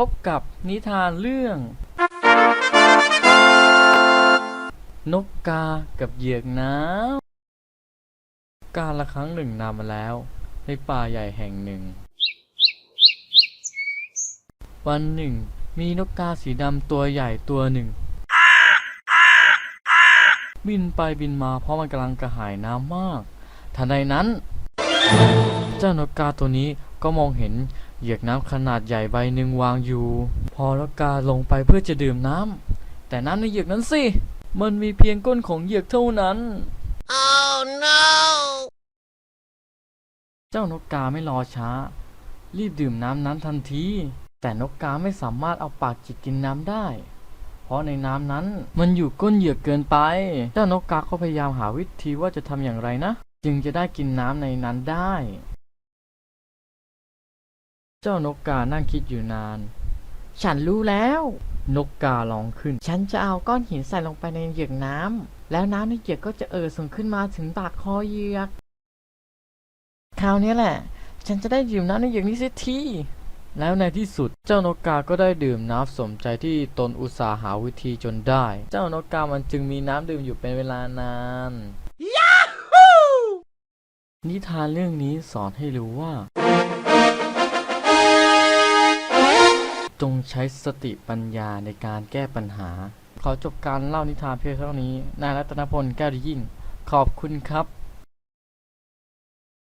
พบกับนิทานเรื่อง นกกากับเหยือกน้ำกาละครั้งหนึ่งนานมาแล้ว ในป่าใหญ่แห่งหนึ่ง วันหนึ่ง มีนกกาสีดำตัวใหญ่ตัวหนึ่ง บินไปบินมาเพราะมันกำลังกระหายน้ำมาก ทันใดนั้น เจ้านกกาตัวนี้ ก็มองเห็นเหยือกน้ำขนาดใหญ่ใบหนึ่งวางอยู่ พอนกกาลงไปเพื่อจะดื่มน้ำแต่น้ำในเหยือกนั้นสิ มันมีเพียงก้นของเหยือกเท่านั้น Oh no! เจ้านกกาไม่รอช้า รีบดื่มน้ำนั้นทันที แต่นกกาไม่สามารถเอาปากจิกกินน้ำได้ เพราะในน้ำนั้นมันอยู่ก้นเหยือกเกินไป เจ้านกกาก็พยายามหาวิธีว่าจะทำอย่างไรนะ จึงจะได้กินน้ำในนั้นได้ เจ้านกกานั่งคิดอยู่นาน ฉันรู้แล้ว นกการ้องขึ้น ฉันจะเอาก้อนหินใส่ลงไปในเหยือกน้ำแล้วน้ำในเหยือกก็จะเอ่อส่งขึ้นมาถึงปากคอเหยือกคราวนี้แหละ ฉันจะได้ดื่มน้ำในเหยือกนี้เสียทีแล้วในที่สุดเจ้านกกาก็ได้ดื่มน้ำสมใจที่ตนอุตสาห์หาวิธีจนได้ เจ้านกกามันจึงมีน้ำดื่มอยู่เป็นเวลานานนิทานเรื่องนี้สอนให้รู้ว่า จงใช้สติปัญญาในการแก้ปัญหา ขอจบการเล่านิทานเพียงเท่านี้ นายรัตนพลแก้วดียิ่ง ขอบคุณครับ